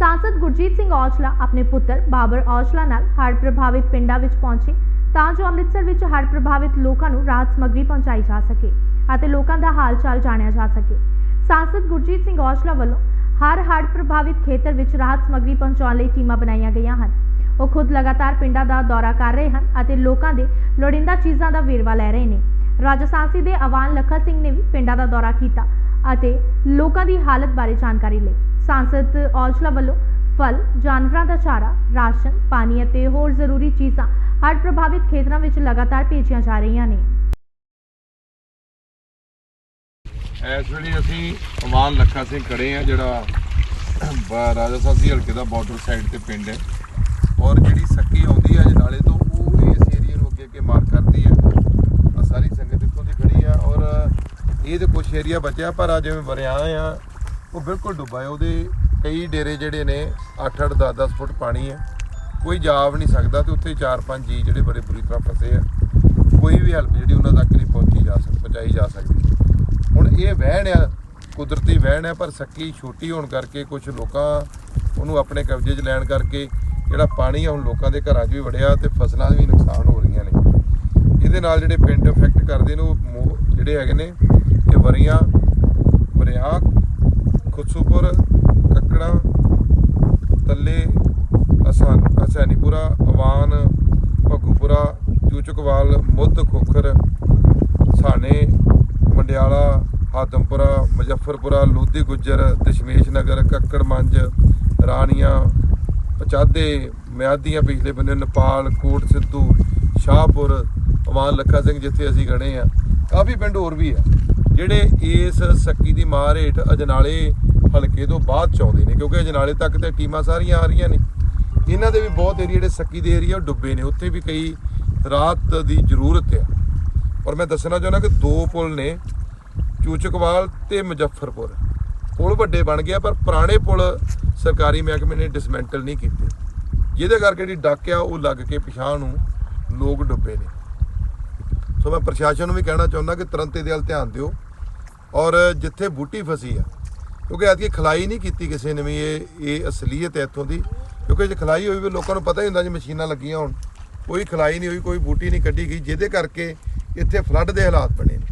ਸਾਂਸਦ ਗੁਰਜੀਤ ਸਿੰਘ ਔਜਲਾ ਆਪਣੇ ਪੁੱਤਰ ਬਾਬਰ ਔਜਲਾ ਨਾਲ ਹੜ੍ਹ ਪ੍ਰਭਾਵਿਤ ਪਿੰਡਾਂ ਵਿੱਚ ਪਹੁੰਚੇ ਤਾਂ ਜੋ ਅੰਮ੍ਰਿਤਸਰ ਵਿੱਚ ਹੜ੍ਹ ਪ੍ਰਭਾਵਿਤ ਲੋਕਾਂ ਨੂੰ ਰਾਹਤ ਸਮੱਗਰੀ ਪਹੁੰਚਾਈ ਜਾ ਸਕੇ ਅਤੇ ਲੋਕਾਂ ਦਾ ਹਾਲ ਚਾਲ ਜਾਣਿਆ ਜਾ ਸਕੇ ਸਾਂਸਦ ਗੁਰਜੀਤ ਸਿੰਘ ਔਜਲਾ ਵੱਲੋਂ ਹਰ ਹੜ੍ਹ ਪ੍ਰਭਾਵਿਤ ਖੇਤਰ ਵਿੱਚ ਰਾਹਤ ਸਮੱਗਰੀ ਪਹੁੰਚਾਉਣ ਲਈ ਟੀਮਾਂ ਬਣਾਈਆਂ ਗਈਆਂ ਹਨ ਉਹ ਖੁਦ ਲਗਾਤਾਰ ਪਿੰਡਾਂ ਦਾ ਦੌਰਾ ਕਰ ਰਹੇ ਹਨ ਅਤੇ ਲੋਕਾਂ ਦੇ ਲੋੜੀਂਦਾ ਚੀਜ਼ਾਂ ਦਾ ਵੇਰਵਾ ਲੈ ਰਹੇ ਨੇ ਰਾਜਾ ਸਾਂਸੀ ਦੇ ਆਵਾਨ ਲੱਖਾ ਸਿੰਘ ਨੇ ਵੀ ਪਿੰਡਾਂ ਦਾ ਦੌਰਾ ਕੀਤਾ ਅਤੇ ਲੋਕਾਂ ਦੀ ਹਾਲਤ ਬਾਰੇ ਜਾਣਕਾਰੀ ਲਈ ਸਾਂਸਦ ਔਜਲਾ ਵੱਲੋਂ ਫਲ ਜਾਨਵਰਾਂ ਦਾ ਚਾਰਾ ਰਾਸ਼ਨ ਪਾਣੀ ਅਤੇ ਹੋਰ ਜ਼ਰੂਰੀ ਚੀਜ਼ਾਂ ਹੜ੍ਹ ਪ੍ਰਭਾਵਿਤ ਖੇਤਰਾਂ ਵਿੱਚ ਲਗਾਤਾਰ ਭੇਜੀਆਂ ਜਾ ਰਹੀਆਂ ਨੇ ਇਸ ਵੇਲੇ ਅਸੀਂ ਅਮਾਨ ਲੱਖਾ ਸਿੰਘ ਖੜੇ ਆ ਜਿਹੜਾ ਬ- ਰਾਜਾ ਹਲਕੇ ਦਾ ਬਾਰਡਰ ਸਾਈਡ ਤੇ ਪਿੰਡ ਹੈ ਔਰ ਜਿਹੜੀ ਸੱਕੀ ਆਉਂਦੀ ਹੈ ਜਨਾਲੇ ਤੋਂ ਉਹ ਇਸ ਏਰੀਆ ਨੂੰ ਅੱਗੇ ਅੱਗੇ ਮਾਰ ਕਰਦੀ ਹੈ ਆ ਸਾਰੀ ਸੰਗਤ ਇੱਥੋਂ ਦੀ ਖੜੀ ਆ ਔਰ ਇਹ ਤੇ ਕੁਛ ਏਰੀਆ ਬਚਿਆ ਪਰ ਆ ਜਿਵੇਂ ਵਰਿਆ ਆ ਉਹ ਬਿਲਕੁਲ ਡੁੱਬਾ ਹੈ। ਉਹਦੇ ਕਈ ਡੇਰੇ ਜਿਹੜੇ ਨੇ 8-8 10-10 ਫੁੱਟ ਪਾਣੀ ਹੈ। ਕੋਈ ਜਾ ਵੀ ਨਹੀਂ ਸਕਦਾ ਤੇ ਉੱਥੇ 4-5 ਜੀ ਜਿਹੜੇ ਬੜੇ ਬੁਰੀ ਤਰ੍ਹਾਂ ਫਸੇ ਆ। ਕੋਈ ਵੀ ਹੈਲਪ ਜਿਹੜੀ ਉਹਨਾਂ ਤੱਕ ਨਹੀਂ ਪਹੁੰਚੀ ਜਾ ਸਕਦੀ ਪਹੁੰਚਾਈ ਜਾ ਸਕਦੀ। ਹੁਣ ਇਹ ਵਹਿਣ ਆ, ਕੁਦਰਤੀ ਵਹਿਣ ਹੈ ਪਰ ਸੱਕੀ ਛੋਟੀ ਹੋਣ ਕਰਕੇ ਕੁਝ ਲੋਕਾਂ ਉਹਨੂੰ ਆਪਣੇ ਕਬਜ਼ੇ 'ਚ ਲੈਣ ਕਰਕੇ ਜਿਹੜਾ ਪਾਣੀ ਆ, ਹੁਣ ਲੋਕਾਂ ਦੇ ਘਰਾਂ 'ਚ ਵੀ ਵੜਿਆ ਤੇ ਫਸਲਾਂ ਵੀ ਨੁਕਸਾਨ ਹੋ ਰਹੀਆਂ ਨੇ। ਇਹਦੇ ਨਾਲ ਜਿਹੜੇ ਪਿੰਡ ਇਫੈਕਟ ਕਰਦੇ ਨੇ, ਉਹ ਮੋ- ਜਿਹੜੇ ਹੈਗੇ ਨੇ ਇਹ ਵਰੀਆਂ ਵਰਿਆ ਕੁਤਸੂਪੁਰ ਕੱਕੜਾ, ਤੱਲੇ, ਅਸਾਨ, ਅਸਾਨੀਪੁਰਾ, ਅਵਾਨ, ਭੱਗੂਪੁਰਾ, ਚੂਚਕਵਾਲ, ਮੁੱਧ ਖੋਖਰ ਸਾਨੇ ਮੰਡਿਆਲਾ, ਹਾਦਮਪੁਰਾ, ਮੁਜ਼ੱਫਰਪੁਰਾ ਲੋਧੀ ਗੁੱਜਰ, ਦਸ਼ਮੇਸ਼ ਨਗਰ, ਕੱਕੜ ਮੰਜ, ਰਾਣੀਆਂ, ਪਚਾਦੇ, ਮਿਆਦੀਆਂ ਪਿਛਲੇ ਬੰਨੇ ਨੇਪਾਲ, ਕੋਟ ਸਿੱਧੂ, ਸ਼ਾਹਪੁਰ, ਅਵਾਨ, ਲੱਖਾ ਸਿੰਘ ਜਿੱਥੇ ਅਸੀਂ ਖੜੇ ਆ ਕਾਫੀ ਪਿੰਡ ਹੋਰ ਵੀ ਆ। ਜਿਹੜੇ ਇਸ ਸੱਕੀ ਦੀ ਮਾਰ ਹੇਠ ਅਜਨਾਲੇ ਹਲਕੇ ਤੋਂ ਬਾਅਦ ਚ ਆਉਂਦੇ ਨੇ, ਕਿਉਂਕਿ ਅਜਨਾਲੇ ਤੱਕ ਤੇ ਟੀਮਾਂ ਸਾਰੀਆਂ ਆ ਰਹੀਆਂ ਨੇ। ਇਹਨਾਂ ਦੇ ਵੀ ਬਹੁਤ ਏਰੀਆ ਜਿਹੜੇ ਸੱਕੀ ਦੇ ਏਰੀਆ ਉਹ ਡੁੱਬੇ ਨੇ, ਉੱਥੇ ਵੀ ਕਈ ਰਾਹਤ ਦੀ ਜ਼ਰੂਰਤ ਆ। ਔਰ ਮੈਂ ਦੱਸਣਾ ਚਾਹੁੰਦਾ ਕਿ ਦੋ ਪੁਲ ਨੇ, ਚੂਚਕਵਾਲ ਤੇ ਮੁਜ਼ੱਫਰਪੁਰ। ਪੁਲ ਵੱਡੇ ਬਣ ਗਿਆ, ਪਰ ਪੁਰਾਣੇ ਪੁਲ ਸਰਕਾਰੀ ਮਹਿਕਮੇ ਨੇ ਡਿਸਮੈਂਟਲ ਨਹੀਂ ਕੀਤੇ। ਜਿਹਦੇ ਕਰਕੇ ਜਿਹੜੀ ਡੱਕ ਆ, ਉਹ ਲੱਗ ਕੇ ਪਿਛਾਂ ਨੂੰ ਲੋਕ ਡੁੱਬੇ ਨੇ। ਸੋ ਮੈਂ ਪ੍ਰਸ਼ਾਸਨ ਨੂੰ ਵੀ ਕਹਿਣਾ ਚਾਹੁੰਦਾ ਕਿ ਤੁਰੰਤ ਇਹਦੇ ਵੱਲ ਧਿਆਨ ਦਿਓ। ਔਰ ਜਿੱਥੇ ਬੂਟੀ ਫਸੀ ਆ, ਕਿਉਂਕਿ ਐਤਕੀ ਖਲਾਈ ਨਹੀਂ ਕੀਤੀ ਕਿਸੇ ਨੇ ਵੀ ਇਹ ਇਹ ਅਸਲੀਅਤ ਹੈ ਇੱਥੋਂ ਦੀ। ਕਿਉਂਕਿ ਜੇ ਖਲਾਈ ਹੋਈ ਵੀ ਲੋਕਾਂ ਨੂੰ ਪਤਾ ਹੀ ਹੁੰਦਾ ਜੀ ਮਸ਼ੀਨਾਂ ਲੱਗੀਆਂ ਹੋਣ, ਕੋਈ ਖਲਾਈ ਨਹੀਂ ਹੋਈ, ਕੋਈ ਬੂਟੀ ਨਹੀਂ ਕੱਢੀ ਗਈ, ਜਿਹਦੇ ਕਰਕੇ ਇੱਥੇ ਫਲੱਡ ਦੇ ਹਾਲਾਤ ਬਣੇ ਨੇ।